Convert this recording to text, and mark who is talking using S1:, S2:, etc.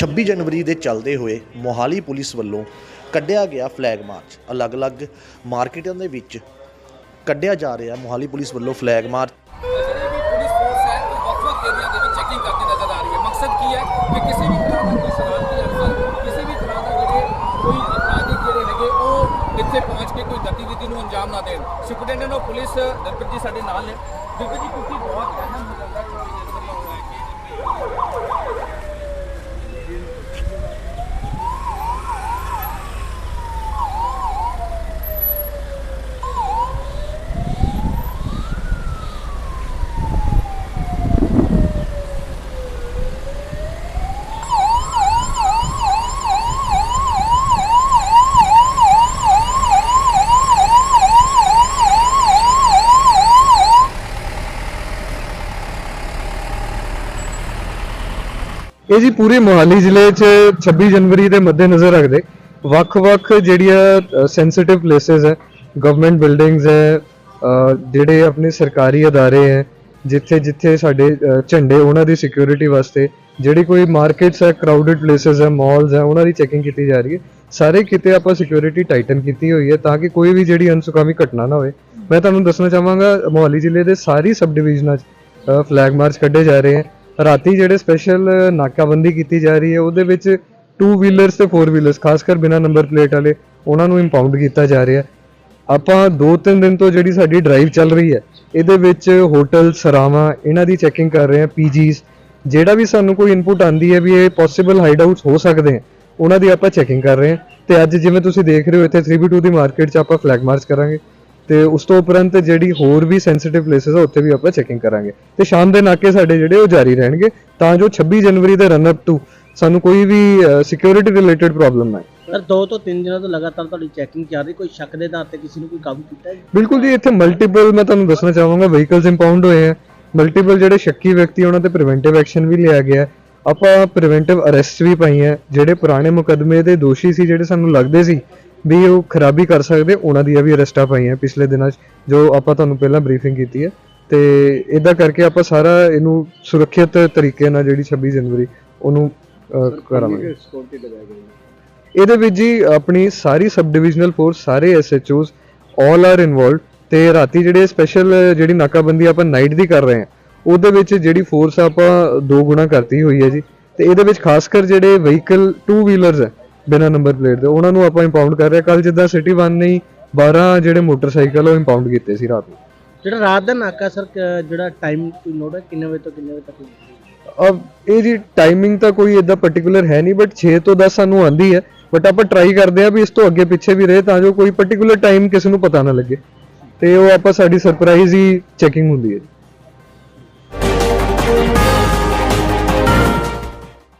S1: 26 ਜਨਵਰੀ ਦੇ ਚੱਲਦੇ ਹੋਏ ਮੋਹਾਲੀ ਪੁਲਿਸ ਵੱਲੋਂ ਕੱਢਿਆ ਗਿਆ ਫਲੈਗ ਮਾਰਚ। ਅਲੱਗ-ਅਲੱਗ ਮਾਰਕੀਟਾਂ ਦੇ ਵਿੱਚ ਕੱਢਿਆ ਜਾ ਰਿਹਾ ਮੋਹਾਲੀ ਪੁਲਿਸ ਵੱਲੋਂ ਫਲੈਗ ਮਾਰਚ।
S2: ਇੱਥੇ ਪਹੁੰਚ ਕੇ ਕੋਈ ਗਤੀਵਿਧੀ ਨੂੰ ਅੰਜਾਮ ਨਾ ਦੇਣ। ਸੁਪਰਡੈਂਟੈਂਟ ਆਫ ਪੁਲਿਸ ਦਰਪਤ ਜੀ ਸਾਡੇ ਨਾਲ ਨੇ। ਦਰਪਤ ਜੀ ਕਿਉਂਕਿ ਬਹੁਤ ਅਹਿਮ ਹੋ
S3: ਇਹ ਜੀ ਪੂਰੇ ਮੋਹਾਲੀ ਜ਼ਿਲ੍ਹੇ 'ਚ 26 ਜਨਵਰੀ ਦੇ ਮੱਦੇਨਜ਼ਰ ਰੱਖਦੇ। ਵੱਖ-ਵੱਖ ਜਿਹੜੀਆਂ ਸੈਂਸਿਟਿਵ ਪਲੇਸਸ ਹੈ ਗਵਰਨਮੈਂਟ ਬਿਲਡਿੰਗਸ ਹੈ ਜਿਹੜੇ ਆਪਣੇ ਸਰਕਾਰੀ ਅਦਾਰੇ ਹੈ, ਜਿੱਥੇ ਜਿੱਥੇ ਸਾਡੇ ਝੰਡੇ ਉਹਨਾਂ ਦੀ ਸਿਕਿਉਰਿਟੀ ਵਾਸਤੇ, ਜਿਹੜੀ ਕੋਈ ਮਾਰਕੀਟਸ ਹੈ ਕਰਾਊਡਡ ਪਲੇਸਸ ਹੈ ਮਾਲਸ ਹੈ, ਉਹਨਾਂ ਦੀ ਚੈਕਿੰਗ ਕੀਤੀ ਜਾ ਰਹੀ ਹੈ। ਸਾਰੇ ਕਿਤੇ ਆਪਾਂ ਸਿਕਿਉਰਿਟੀ ਟਾਈਟਨ ਕੀਤੀ ਹੋਈ ਹੈ ਤਾਂ ਕਿ ਕੋਈ ਵੀ ਜਿਹੜੀ ਅਨਸੁਖਾਵੀ ਘਟਨਾ ਨਾ ਹੋਵੇ। ਮੈਂ ਤੁਹਾਨੂੰ ਦੱਸਣਾ ਚਾਹਾਂਗਾ, ਮੋਹਾਲੀ ਜ਼ਿਲ੍ਹੇ ਦੇ ਸਾਰੀ ਸਬ ਡਿਵੀਜ਼ਨਾਂ 'ਚ ਫਲੈਗ ਮਾਰਚ ਕੱਢੇ ਜਾ ਰਹੇ ਹੈ। ਰਾਤੀ ਜਿਹੜੇ ਸਪੈਸ਼ਲ ਨਾਕਾਬੰਦੀ ਕੀਤੀ ਜਾ ਰਹੀ ਹੈ, ਉਹਦੇ ਵਿੱਚ ਟੂ ਵੀਲਰਸ ਤੇ ਫੋਰ ਵੀਲਰਸ ਖਾਸ ਕਰ ਬਿਨਾ ਨੰਬਰ ਪਲੇਟ ਵਾਲੇ, ਉਹਨਾਂ ਨੂੰ ਇੰਪਾਊਂਡ ਕੀਤਾ ਜਾ ਰਿਹਾ ਆਪਾਂ 2-3 ਦਿਨ ਤੋਂ ਜਿਹੜੀ ਸਾਡੀ ਡਰਾਈਵ ਚੱਲ ਰਹੀ ਹੈ, ਇਹਦੇ ਵਿੱਚ ਹੋਟਲ ਸਰਾਵਾਂ, ਇਹਨਾਂ ਦੀ ਚੈਕਿੰਗ ਕਰ ਰਹੇ ਹਾਂ ਪੀਜੀਸ ਜਿਹੜਾ ਵੀ ਸਾਨੂੰ ਕੋਈ ਇਨਪੁਟ ਆਂਦੀ ਹੈ ਵੀ ਇਹ ਪੋਸੀਬਲ ਹਾਈਡ ਆਊਟਸ ਹੋ ਸਕਦੇ ਹਨ ਉਹਨਾਂ ਦੀ ਆਪਾਂ ਚੈਕਿੰਗ ਕਰ ਰਹੇ ਹਾਂ। ਤੇ ਅੱਜ ਜਿਵੇਂ ਤੁਸੀਂ ਦੇਖ ਰਹੇ ਹੋ, ਇੱਥੇ 3B2 ਦੀ ਮਾਰਕੀਟ 'ਚ ਆਪਾਂ ਫਲੈਗ ਮਾਰਚ ਕਰਾਂਗੇ। ਤੇ ਉਸ ਤੋਂ ਉਪਰੰਤ ਜਿਹੜੀ ਹੋਰ ਵੀ ਸੈਂਸਿਟਿਵ ਪਲੇਸਸ ਆ ਉੱਥੇ ਵੀ ਆਪਾਂ ਚੈਕਿੰਗ ਕਰਾਂਗੇ। ਤੇ ਸ਼ਾਮ ਦੇ ਨਾਕੇ ਸਾਡੇ ਜਿਹੜੇ ਉਹ ਜਾਰੀ ਰਹਿਣਗੇ। ਤਾਂ ਜੋ 26 ਜਨਵਰੀ ਦੇ ਰਨ ਅਪ ਟੂ ਸਾਨੂੰ ਕੋਈ ਵੀ ਸਿਕਿਉਰਿਟੀ ਰਿਲੇਟਡ ਪ੍ਰੋਬਲਮ ਨਾ ਆਏ।
S4: ਸਰ ਦੋ ਤੋਂ ਤਿੰਨ ਦਿਨਾਂ ਤੋਂ ਲਗਾਤਾਰ ਤੁਹਾਡੀ ਚੈਕਿੰਗ ਚੱਲ ਰਹੀ ਕੋਈ ਸ਼ੱਕ ਦੇ ਆਧਾਰ ਤੇ ਕਿਸੇ ਨੂੰ ਕੋਈ ਕਾਬੂ ਕੀਤਾ ਹੈ ਜੀ?
S3: ਬਿਲਕੁਲ ਜੀ ਇੱਥੇ ਮਲਟੀਪਲ ਮੈਂ ਤੁਹਾਨੂੰ ਦੱਸਣਾ ਚਾਹਾਂਗਾ ਵਹੀਕਲਸ ਇੰਪਾਊਂਡ ਹੋਏ ਆ। ਮਲਟੀਪਲ ਜਿਹੜੇ ਸ਼ੱਕੀ ਵਿਅਕਤੀ ਉਹਨਾਂ ਤੇ ਪ੍ਰੀਵੈਂਟਿਵ ਐਕਸ਼ਨ ਵੀ ਲਿਆ ਗਿਆ। ਹੈ। ਆਪਾਂ ਪ੍ਰੀਵੈਂਟਿਵ ਅਰੈਸਟ ਵੀ ਪਾਈਆਂ। ਜਿਹੜੇ ਪੁਰਾਣੇ ਮੁਕੱਦਮੇ ਦੇ ਦੋਸ਼ੀ ਸੀ ਜਿਹੜੇ ਸਾਨੂੰ ਲੱਗਦੇ ਸੀ ਵੀ ਉਹ ਖਰਾਬੀ ਕਰ ਸਕਦੇ ਉਹਨਾਂ ਦੀਆਂ ਵੀ ਅਰੈਸਟਾਂ ਪਾਈਆਂ ਪਿਛਲੇ ਦਿਨਾਂ 'ਚ ਜੋ ਆਪਾਂ ਤੁਹਾਨੂੰ ਪਹਿਲਾਂ ਬਰੀਫਿੰਗ ਕੀਤੀ ਹੈ। ਤੇ ਇਦਾਂ ਕਰਕੇ ਆਪਾਂ ਸਾਰਾ ਇਹਨੂੰ ਸੁਰੱਖਿਅਤ ਤਰੀਕੇ ਨਾਲ ਜਿਹੜੀ 26 ਜਨਵਰੀ ਉਹਨੂੰ ਅਹ, ਕਰਾਵਾਂਗੇ। ਇਹਦੇ ਵਿੱਚ ਜੀ ਆਪਣੀ ਸਾਰੀ ਸਬ ਡਿਵੀਜ਼ਨਲ ਫੋਰਸ ਸਾਰੇ ਐਸਐਚਓਸ ਆਲ ਆਰ ਇਨਵੋਲਵਡ ਤੇ ਰਾਤੀ ਜਿਹੜੇ ਸਪੈਸ਼ਲ ਜਿਹੜੀ ਨਾਕਾਬੰਦੀ ਆਪਾਂ ਨਾਈਟ ਦੀ ਕਰ ਰਹੇ ਹਾਂ ਉਹਦੇ ਵਿੱਚ ਜਿਹੜੀ ਫੋਰਸ ਆਪਾਂ ਦੋ ਗੁਣਾ ਕਰਤੀ ਹੋਈ ਹੈ ਜੀ। ਤੇ ਇਹਦੇ ਵਿੱਚ ਖਾਸ ਕਰ ਜਿਹੜੇ ਵਹੀਕਲ 2 ਵੀਲਰਸ ਹੈ ਬਿਨਾ ਨੰਬਰ ਪਲੇਟ ਦੇ। ਉਹਨਾਂ ਨੂੰ ਆਪਾਂ ਇੰਪਾਊਂਡ ਕਰ ਰਹੇ ਕੱਲ ਜਿੱਦਾਂ ਸਿਟੀ 1 ਨੇ ਹੀ 12 ਜਿਹੜੇ ਮੋਟਰਸਾਈਕਲ ਉਹ ਇੰਪਾਊਂਡ ਕੀਤੇ ਸੀ ਰਾਤ ਨੂੰ।
S4: ਜਿਹੜਾ ਰਾਤ ਦਾ ਨਾਕਾ ਸਰ ਜਿਹੜਾ ਟਾਈਮ ਕੋਈ ਨੋਟ ਹੈ? ਕਿੰਨੇ ਵਜੇ ਤੋਂ ਕਿੰਨੇ ਵਜੇ ਤੱਕ
S3: ਅਬ ਇਹ ਜੀ ਟਾਈਮਿੰਗ ਤਾਂ ਕੋਈ ਇਦਾਂ ਪਾਰਟਿਕੂਲਰ ਹੈ ਨਹੀਂ ਬਟ 6 ਤੋਂ 10 ਸਾਨੂੰ ਆਂਦੀ ਹੈ। ਬਟ ਆਪਾਂ ਟਰਾਈ ਕਰਦੇ ਆ ਵੀ ਇਸ ਤੋਂ ਅੱਗੇ ਪਿੱਛੇ ਵੀ ਰਹੇ ਤਾਂ ਜੋ ਕੋਈ ਪਾਰਟਿਕੂਲਰ ਟਾਈਮ ਕਿਸੇ ਨੂੰ ਪਤਾ ਨਾ ਲੱਗੇ। ਤੇ ਉਹ ਆਪਾਂ ਸਾਡੀ ਸਰਪ੍ਰਾਈਜ਼ ਹੀ ਚੈਕਿੰਗ ਹੁੰਦੀ ਹੈ